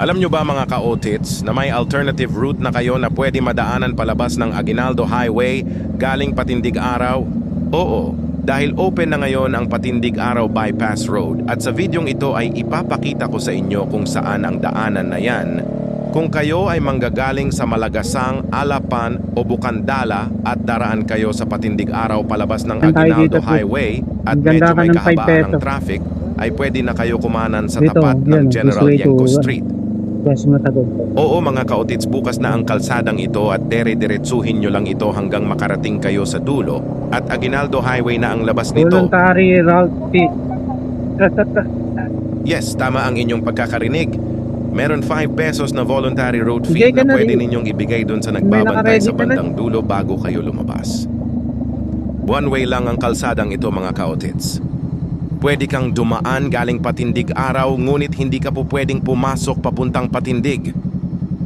Alam nyo ba mga ka-otits na may alternative route na kayo na pwede madaanan palabas ng Aguinaldo Highway galing Patindig Araw? Oo, dahil open na ngayon ang Patindig Araw Bypass Road at sa videong ito ay ipapakita ko sa inyo kung saan ang daanan na yan. Kung kayo ay manggagaling sa Malagasang, Alapan o Bukandala at daraan kayo sa Patindig Araw palabas ng Aguinaldo? Highway at medyo may kahabaan ng traffic, ay pwede na kayo kumanan sa tapat ng General Yenko Street. Yes, matagod. Oo mga kaotits, bukas na ang kalsadang ito at dere-diretsuhin nyo lang ito hanggang makarating kayo sa dulo at Aguinaldo Highway na ang labas nito. Voluntary route fee. Yes, tama ang inyong pagkakarinig. Meron 5 pesos na voluntary road fee Bigay ka na na pwede rin. ninyong ibigay doon sa nagbabantay nakaready sa ka na. bandang dulo bago kayo lumabas. One way lang ang kalsadang ito mga kaotits. Pwede kang dumaan galing patindig araw ngunit hindi ka po pwedeng pumasok papuntang patindig.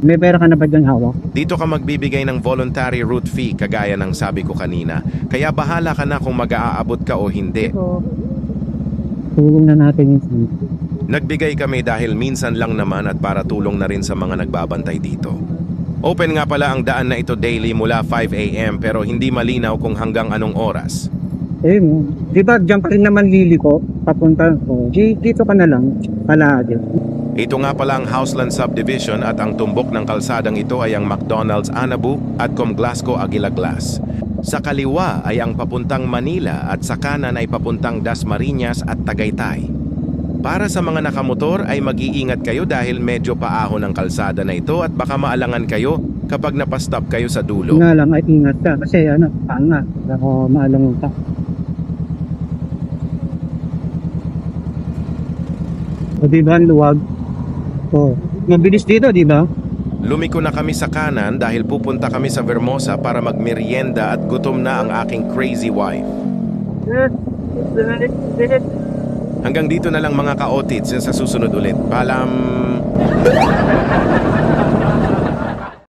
May pera ka na ba dyan hawak? Dito ka magbibigay ng voluntary route fee kagaya ng sabi ko kanina. Kaya bahala ka na kung mag-aabot ka o hindi. Tulong na natin yung Nagbigay kami dahil minsan lang naman at para tulong na rin sa mga nagbabantay dito. Open nga pala ang daan na ito daily mula 5 a.m. pero hindi malinaw kung hanggang anong oras. Eh, di ba dyan pa rin naman lili ko? Papunta ko. Di, dito ka na lang. Palagi. Ito nga pala ang Houseland Subdivision at ang tumbok ng kalsadang ito ay ang McDonald's Anabu at Comglasco Aguila Glass. Sa kaliwa ay ang papuntang Manila at sa kanan ay papuntang Dasmariñas at Tagaytay. Para sa mga nakamotor ay mag-iingat kayo dahil medyo paahon ang kalsada na ito at baka maalangan kayo kapag napastop kayo sa dulo. Nga lang ay ingat ka. Kasi ano, panga. Ako maalangon ka. Di ba ang luwag? O, mabilis dito, di ba? Lumiko na kami sa kanan dahil pupunta kami sa Vermosa para magmerienda at gutom na ang aking crazy wife. Hanggang dito na lang mga ka-otits sa susunod ulit. Paalam!